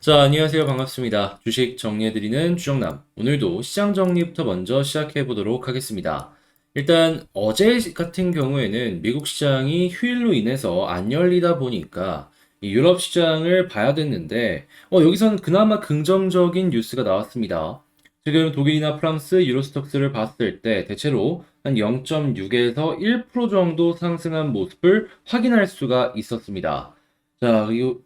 자, 안녕하세요. 반갑습니다. 주식 정리해드리는 주정남. 오늘도 시장 정리부터 먼저 시작해 보도록 하겠습니다. 일단 어제 같은 경우에는 미국 시장이 휴일로 인해서 안 열리다 보니까 이 유럽 시장을 봐야 됐는데, 어, 여기선 그나마 긍정적인 뉴스가 나왔습니다. 지금 독일이나 프랑스 유로스톡스를 봤을 때 대체로 한 0.6에서 1% 정도 상승한 모습을 확인할 수가 있었습니다. 자, 그리고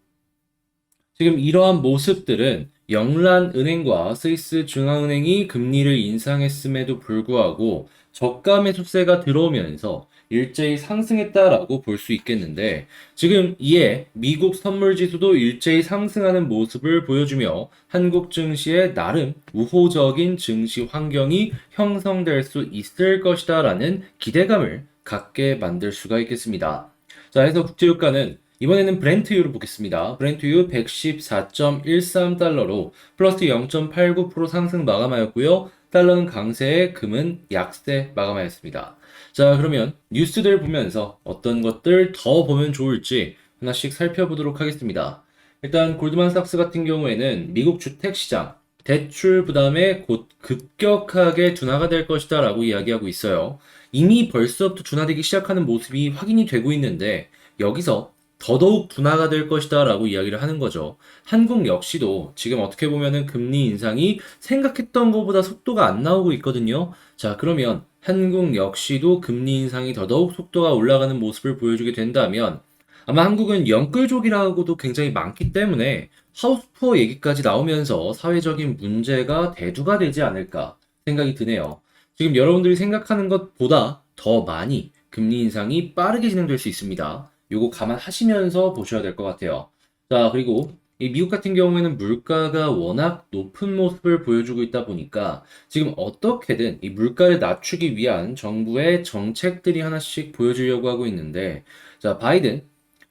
지금 이러한 모습들은 영란 은행과 스위스 중앙은행이 금리를 인상했음에도 불구하고 저가 매수세가 들어오면서 일제히 상승했다라고 볼 수 있겠는데 지금 이에 미국 선물 지수도 일제히 상승하는 모습을 보여주며 한국 증시에 나름 우호적인 증시 환경이 형성될 수 있을 것이다라는 기대감을 갖게 만들 수가 있겠습니다. 자, 해서 국제유가는 이번에는 브렌트유를 보겠습니다. 브렌트유 114.13달러로 플러스 0.89% 상승 마감하였고요. 달러는 강세에 금은 약세 마감하였습니다. 자, 그러면 뉴스들 보면서 어떤 것들 더 보면 좋을지 하나씩 살펴보도록 하겠습니다. 일단 골드만삭스 같은 경우에는 미국 주택 시장 대출 부담에 곧 급격하게 둔화가 될 것이다 라고 이야기하고 있어요. 이미 벌써부터 둔화되기 시작하는 모습이 확인이 되고 있는데 여기서 더더욱 둔화가 될 것이다 라고 이야기를 하는 거죠. 한국 역시도 지금 어떻게 보면은 금리 인상이 생각했던 것보다 속도가 안 나오고 있거든요. 자, 그러면 한국 역시도 금리 인상이 더더욱 속도가 올라가는 모습을 보여주게 된다면 아마 한국은 영끌족이라고도 굉장히 많기 때문에 하우스푸어 얘기까지 나오면서 사회적인 문제가 대두가 되지 않을까 생각이 드네요. 지금 여러분들이 생각하는 것보다 더 많이 금리 인상이 빠르게 진행될 수 있습니다. 요거 감안하시면서 보셔야 될 것 같아요. 자, 그리고 이 미국 같은 경우에는 물가가 워낙 높은 모습을 보여주고 있다 보니까 지금 어떻게든 이 물가를 낮추기 위한 정부의 정책들이 하나씩 보여주려고 하고 있는데, 자, 바이든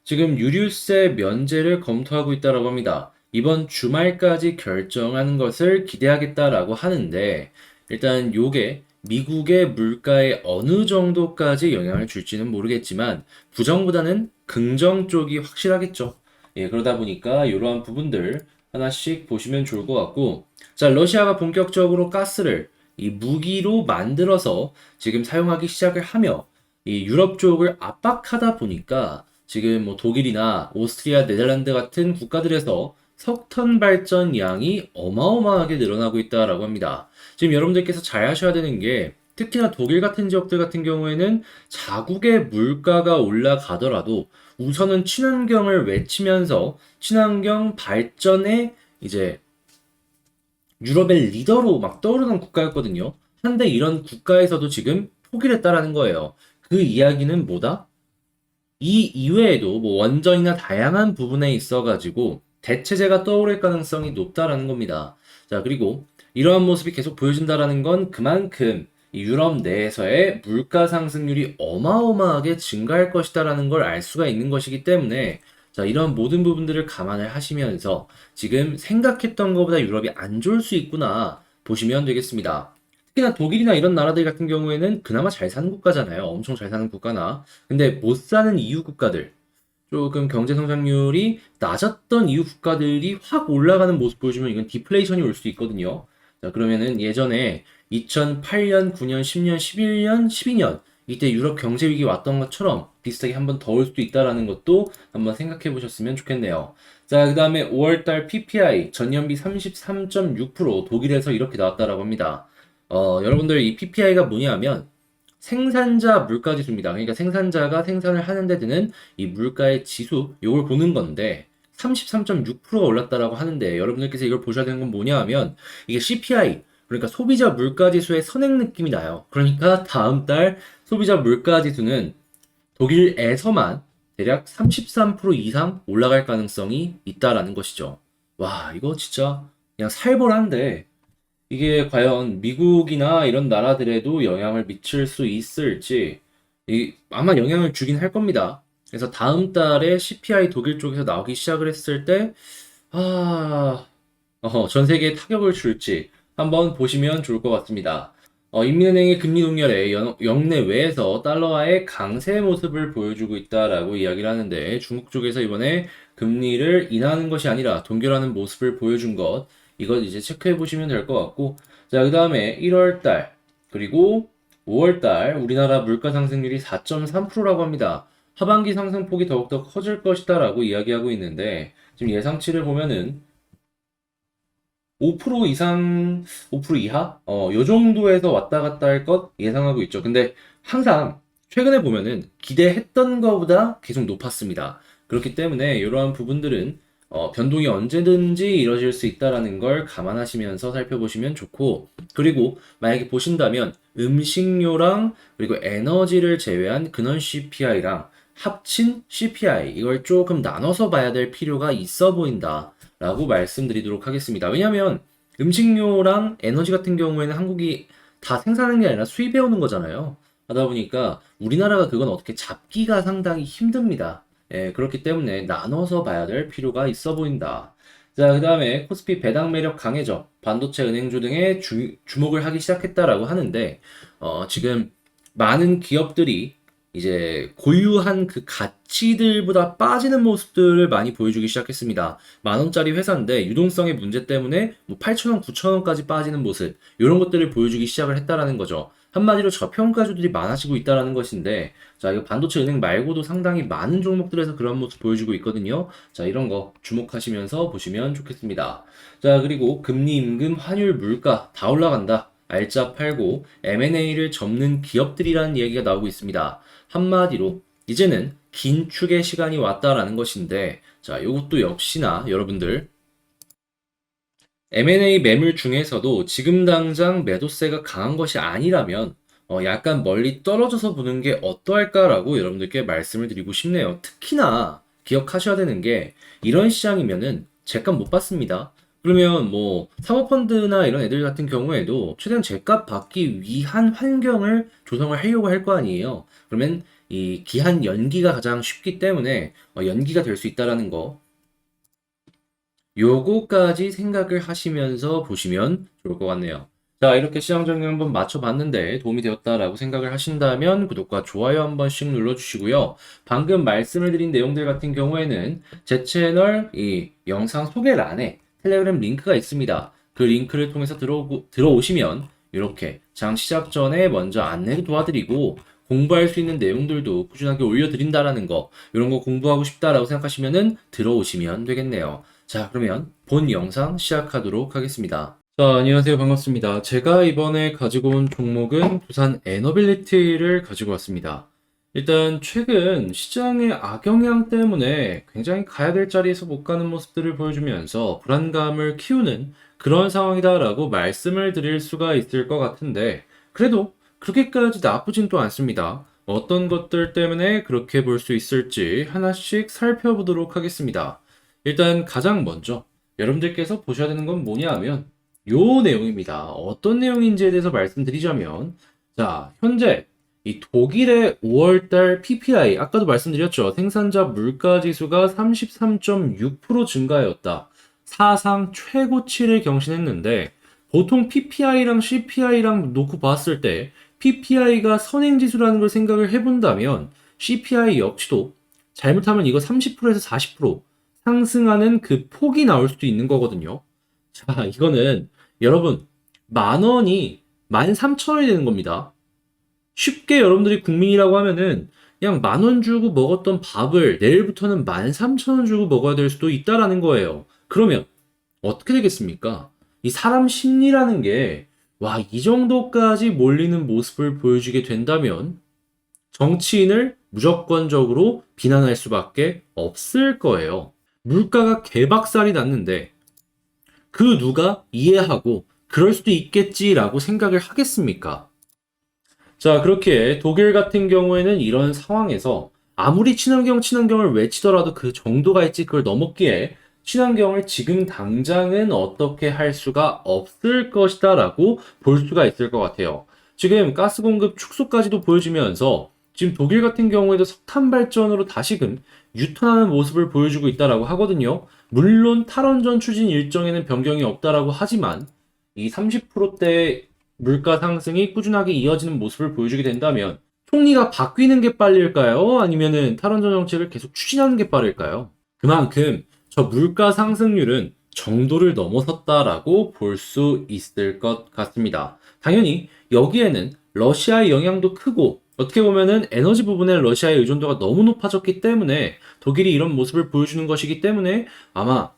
지금 유류세 면제를 검토하고 있다라고 합니다. 이번 주말까지 결정하는 것을 기대하겠다라고 하는데, 일단 요게 미국의 물가에 어느 정도까지 영향을 줄지는 모르겠지만, 부정보다는 긍정 쪽이 확실하겠죠. 예, 그러다 보니까 이러한 부분들 하나씩 보시면 좋을 것 같고, 자, 러시아가 본격적으로 가스를 이 무기로 만들어서 지금 사용하기 시작을 하며, 이 유럽 쪽을 압박하다 보니까 지금 뭐 독일이나 오스트리아, 네덜란드 같은 국가들에서 석탄 발전 양이 어마어마하게 늘어나고 있다라고 합니다. 지금 여러분들께서 잘 하셔야 되는 게 특히나 독일 같은 지역들 같은 경우에는 자국의 물가가 올라가더라도 우선은 친환경을 외치면서 친환경 발전에 이제 유럽의 리더로 막 떠오르는 국가였거든요. 한데 이런 국가에서도 지금 포기를 했다라는 거예요. 그 이야기는 뭐다? 이 이외에도 뭐 원전이나 다양한 부분에 있어 가지고 대체제가 떠오를 가능성이 높다라는 겁니다. 자, 그리고 이러한 모습이 계속 보여진다라는 건 그만큼 이 유럽 내에서의 물가 상승률이 어마어마하게 증가할 것이다라는 걸 알 수가 있는 것이기 때문에 자, 이런 모든 부분들을 감안을 하시면서 지금 생각했던 것보다 유럽이 안 좋을 수 있구나 보시면 되겠습니다. 특히나 독일이나 이런 나라들 같은 경우에는 그나마 잘 사는 국가잖아요. 엄청 잘 사는 국가나. 근데 못 사는 EU 국가들, 조금 경제 성장률이 낮았던 EU 국가들이 확 올라가는 모습 보여주면 이건 디플레이션이 올 수 있거든요. 자, 그러면은 예전에 2008년, 9년, 10년, 11년, 12년 이때 유럽 경제 위기 왔던 것처럼 비슷하게 한번 더 올 수도 있다라는 것도 한번 생각해 보셨으면 좋겠네요. 자, 그 다음에 5월 달 PPI 전년비 33.6% 독일에서 이렇게 나왔다라고 합니다. 어, 여러분들 이 PPI가 뭐냐면 생산자 물가 지수입니다. 그러니까 생산자가 생산을 하는데 드는 이 물가의 지수, 요걸 보는 건데 33.6%가 올랐다라고 하는데 여러분들께서 이걸 보셔야 되는 건 뭐냐 하면 이게 CPI, 그러니까 소비자 물가 지수의 선행 느낌이 나요. 그러니까 다음 달 소비자 물가 지수는 독일에서만 대략 33% 이상 올라갈 가능성이 있다라는 것이죠. 와, 이거 진짜 그냥 살벌한데 이게 과연 미국이나 이런 나라들에도 영향을 미칠 수 있을지 이, 아마 영향을 주긴 할 겁니다. 그래서 다음 달에 CPI 독일 쪽에서 나오기 시작을 했을 때, 아, 어, 전 세계에 타격을 줄지 한번 보시면 좋을 것 같습니다. 어, 인민은행의 금리 동결에 연- 역내외에서 달러화의 강세 모습을 보여주고 있다라고 이야기를 하는데 중국 쪽에서 이번에 금리를 인하하는 것이 아니라 동결하는 모습을 보여준 것, 이것 이제 체크해 보시면 될 것 같고, 자, 그 다음에 1월 달, 그리고 5월 달 우리나라 물가 상승률이 4.3%라고 합니다. 하반기 상승폭이 더욱더 커질 것이다 라고 이야기하고 있는데, 지금 예상치를 보면은 5% 이상, 5% 이하? 어, 요 정도에서 왔다 갔다 할 것 예상하고 있죠. 근데 항상 최근에 보면은 기대했던 것보다 계속 높았습니다. 그렇기 때문에 이러한 부분들은 어, 변동이 언제든지 이뤄질 수 있다라는 걸 감안하시면서 살펴보시면 좋고, 그리고 만약에 보신다면 음식료랑 그리고 에너지를 제외한 근원 CPI랑 합친 CPI, 이걸 조금 나눠서 봐야 될 필요가 있어 보인다 라고 말씀드리도록 하겠습니다. 왜냐하면 음식료랑 에너지 같은 경우에는 한국이 다 생산하는 게 아니라 수입해 오는 거잖아요. 하다 보니까 우리나라가 그건 어떻게 잡기가 상당히 힘듭니다. 예, 그렇기 때문에 나눠서 봐야 될 필요가 있어 보인다. 자, 그 다음에 코스피 배당 매력 강해져 반도체 은행주 등에 주, 주목을 하기 시작했다라고 하는데, 어, 지금 많은 기업들이 이제 고유한 그 가치들보다 빠지는 모습들을 많이 보여주기 시작했습니다. 만 원짜리 회사인데 유동성의 문제 때문에 뭐 8천 원, 9천 원까지 빠지는 모습, 이런 것들을 보여주기 시작을 했다라는 거죠. 한마디로 저평가주들이 많아지고 있다라는 것인데, 자, 이거 반도체 은행 말고도 상당히 많은 종목들에서 그런 모습 보여주고 있거든요. 자, 이런 거 주목하시면서 보시면 좋겠습니다. 자, 그리고 금리, 임금, 환율, 물가 다 올라간다. 알짜 팔고 M&A를 접는 기업들이라는 얘기가 나오고 있습니다. 한마디로 이제는 긴축의 시간이 왔다라는 것인데, 자, 이것도 역시나 여러분들 M&A 매물 중에서도 지금 당장 매도세가 강한 것이 아니라면 어, 약간 멀리 떨어져서 보는 게 어떠할까라고 여러분들께 말씀을 드리고 싶네요. 특히나 기억하셔야 되는 게 이런 시장이면은 제값 못 받습니다. 그러면 뭐 사모펀드나 이런 애들 같은 경우에도 최대한 제값 받기 위한 환경을 조성을 하려고 할 거 아니에요. 그러면 이 기한 연기가 가장 쉽기 때문에 어, 연기가 될 수 있다라는 거 요거까지 생각을 하시면서 보시면 좋을 것 같네요. 자, 이렇게 시장 정리 한번 맞춰봤는데 도움이 되었다라고 생각을 하신다면 구독과 좋아요 한 번씩 눌러주시고요. 방금 말씀을 드린 내용들 같은 경우에는 제 채널 이 영상 소개란에 텔레그램 링크가 있습니다. 그 링크를 통해서 들어오, 들어오시면 이렇게 장 시작 전에 먼저 안내를 도와드리고 공부할 수 있는 내용들도 꾸준하게 올려드린다라는 거 이런 거 공부하고 싶다라고 생각하시면은 들어오시면 되겠네요. 자, 그러면 본 영상 시작하도록 하겠습니다. 자, 안녕하세요. 반갑습니다. 제가 이번에 가지고 온 종목은 부산 에너빌리티를 가지고 왔습니다. 일단 최근 시장의 악영향 때문에 굉장히 가야 될 자리에서 못 가는 모습들을 보여주면서 불안감을 키우는 그런 상황이다라고 말씀을 드릴 수가 있을 것 같은데 그래도 그렇게까지 나쁘진 또 않습니다. 어떤 것들 때문에 그렇게 볼 수 있을지 하나씩 살펴보도록 하겠습니다. 일단 가장 먼저 여러분들께서 보셔야 되는 건 뭐냐 하면 요 내용입니다. 어떤 내용인지에 대해서 말씀드리자면 자, 현재 이 독일의 5월달 PPI 아까도 말씀드렸죠. 생산자 물가 지수가 33.6% 증가하였다. 사상 최고치를 경신했는데 보통 PPI랑 CPI랑 놓고 봤을 때 PPI가 선행지수라는 걸 생각을 해본다면 CPI 역시도 잘못하면 이거 30%에서 40% 상승하는 그 폭이 나올 수도 있는 거거든요. 자, 이거는 여러분 만 원이 만 삼천 원이 되는 겁니다. 쉽게 여러분들이 국민이라고 하면은 그냥 만 원 주고 먹었던 밥을 내일부터는 만 삼천 원 주고 먹어야 될 수도 있다라는 거예요. 그러면 어떻게 되겠습니까? 이 사람 심리라는 게, 와, 이 정도까지 몰리는 모습을 보여주게 된다면 정치인을 무조건적으로 비난할 수밖에 없을 거예요. 물가가 개박살이 났는데 그 누가 이해하고 그럴 수도 있겠지라고 생각을 하겠습니까? 자, 그렇게 독일 같은 경우에는 이런 상황에서 아무리 친환경 친환경을 외치더라도 그 정도가 있지 그걸 넘었기에 친환경을 지금 당장은 어떻게 할 수가 없을 것이다 라고 볼 수가 있을 것 같아요. 지금 가스 공급 축소까지도 보여주면서 지금 독일 같은 경우에도 석탄 발전으로 다시금 유턴하는 모습을 보여주고 있다라고 하거든요. 물론 탈원전 추진 일정에는 변경이 없다라고 하지만 이 30%대 물가 상승이 꾸준하게 이어지는 모습을 보여주게 된다면 총리가 바뀌는 게 빠를까요? 아니면은 탈원전 정책을 계속 추진하는 게 빠를까요? 그만큼 저 물가 상승률은 정도를 넘어섰다라고 볼 수 있을 것 같습니다. 당연히 여기에는 러시아의 영향도 크고 어떻게 보면은 에너지 부분에 러시아의 의존도가 너무 높아졌기 때문에 독일이 이런 모습을 보여주는 것이기 때문에 아마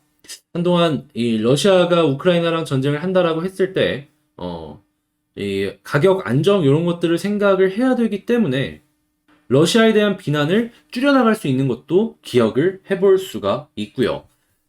한동안 이 러시아가 우크라이나랑 전쟁을 한다라고 했을 때, 어, 이 가격 안정 이런 것들을 생각을 해야 되기 때문에 러시아에 대한 비난을 줄여나갈 수 있는 것도 기억을 해볼 수가 있고요.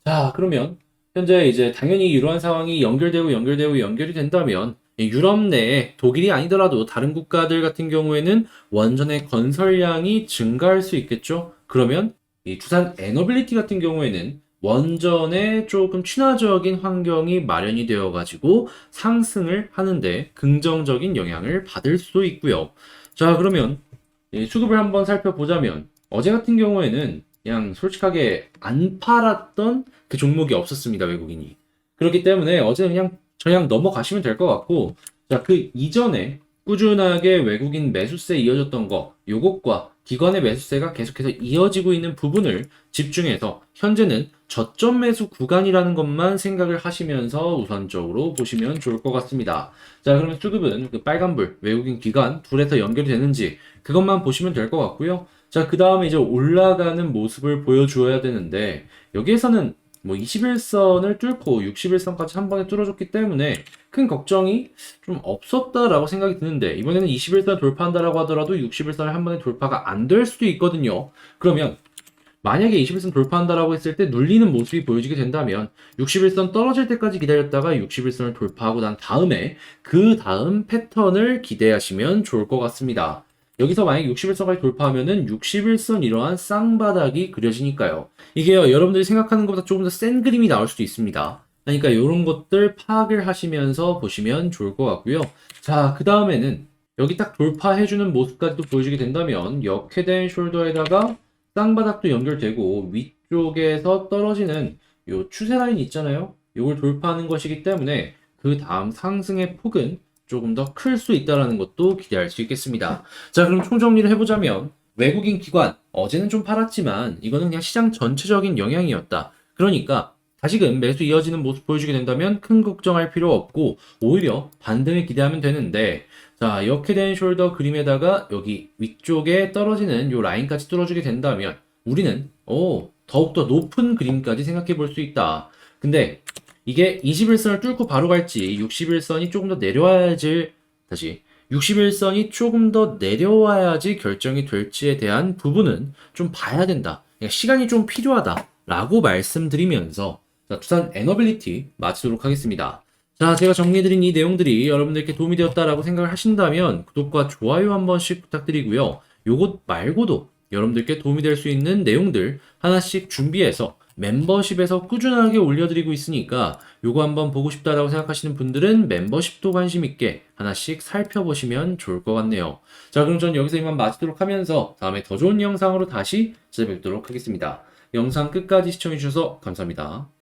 자, 그러면 현재 이제 당연히 이러한 상황이 연결되고 연결되고 연결이 된다면 이 유럽 내에 독일이 아니더라도 다른 국가들 같은 경우에는 원전의 건설량이 증가할 수 있겠죠. 그러면 이 두산 에너빌리티 같은 경우에는 원전에 조금 친화적인 환경이 마련이 되어 가지고 상승을 하는데 긍정적인 영향을 받을 수도 있고요. 자, 그러면 이 수급을 한번 살펴보자면 어제 같은 경우에는 그냥 솔직하게 안 팔았던 그 종목이 없었습니다, 외국인이. 그렇기 때문에 어제는 그냥 저냥 넘어가시면 될 것 같고, 자, 그 이전에 꾸준하게 외국인 매수세 이어졌던 거, 요것과 기관의 매수세가 계속해서 이어지고 있는 부분을 집중해서 현재는 저점 매수 구간이라는 것만 생각을 하시면서 우선적으로 보시면 좋을 것 같습니다. 자, 그러면 수급은 그 빨간불, 외국인 기관 둘에서 연결이 되는지 그것만 보시면 될 것 같고요. 자, 그 다음에 이제 올라가는 모습을 보여주어야 되는데, 여기에서는 뭐 21선을 뚫고 61선까지 한 번에 뚫어줬기 때문에 큰 걱정이 좀 없었다라고 생각이 드는데, 이번에는 21선 돌파한다라고 하더라도 61선을 한 번에 돌파가 안 될 수도 있거든요. 그러면 만약에 21선 돌파한다라고 했을 때 눌리는 모습이 보여지게 된다면 61선 떨어질 때까지 기다렸다가 61선을 돌파하고 난 다음에 그 다음 패턴을 기대하시면 좋을 것 같습니다. 여기서 만약에 61선까지 돌파하면은 61선 이러한 쌍바닥이 그려지니까요. 이게요, 여러분들이 생각하는 것보다 조금 더 센 그림이 나올 수도 있습니다. 그러니까 이런 것들 파악을 하시면서 보시면 좋을 것 같고요. 자, 그 다음에는 여기 딱 돌파해주는 모습까지도 보여주게 된다면 역회된 숄더에다가 쌍바닥도 연결되고 위쪽에서 떨어지는 요 추세 라인 있잖아요. 요걸 돌파하는 것이기 때문에 그 다음 상승의 폭은 조금 더 클 수 있다라는 것도 기대할 수 있겠습니다. 자, 그럼 총정리를 해보자면 외국인 기관 어제는 좀 팔았지만 이거는 그냥 시장 전체적인 영향이었다. 그러니까 다시금 매수 이어지는 모습 보여주게 된다면 큰 걱정할 필요 없고 오히려 반등을 기대하면 되는데 자 이렇게 된 숄더 그림에다가 여기 위쪽에 떨어지는 요 라인까지 뚫어주게 된다면 우리는 오 더욱더 높은 그림까지 생각해 볼 수 있다. 근데 이게 21선을 뚫고 바로 갈지 61선이 조금 더 내려와야지 다시 61선이 조금 더 내려와야지 결정이 될지에 대한 부분은 좀 봐야 된다. 그러니까 시간이 좀 필요하다라고 말씀드리면서 자, 두산 에너빌리티 마치도록 하겠습니다. 자, 제가 정리해드린 이 내용들이 여러분들께 도움이 되었다라고 생각을 하신다면 구독과 좋아요 한 번씩 부탁드리고요. 요것 말고도 여러분들께 도움이 될 수 있는 내용들 하나씩 준비해서 멤버십에서 꾸준하게 올려드리고 있으니까 요거 한번 보고 싶다라고 생각하시는 분들은 멤버십도 관심 있게 하나씩 살펴보시면 좋을 것 같네요. 자, 그럼 전 여기서 이만 마치도록 하면서 다음에 더 좋은 영상으로 다시 찾아뵙도록 하겠습니다. 영상 끝까지 시청해주셔서 감사합니다.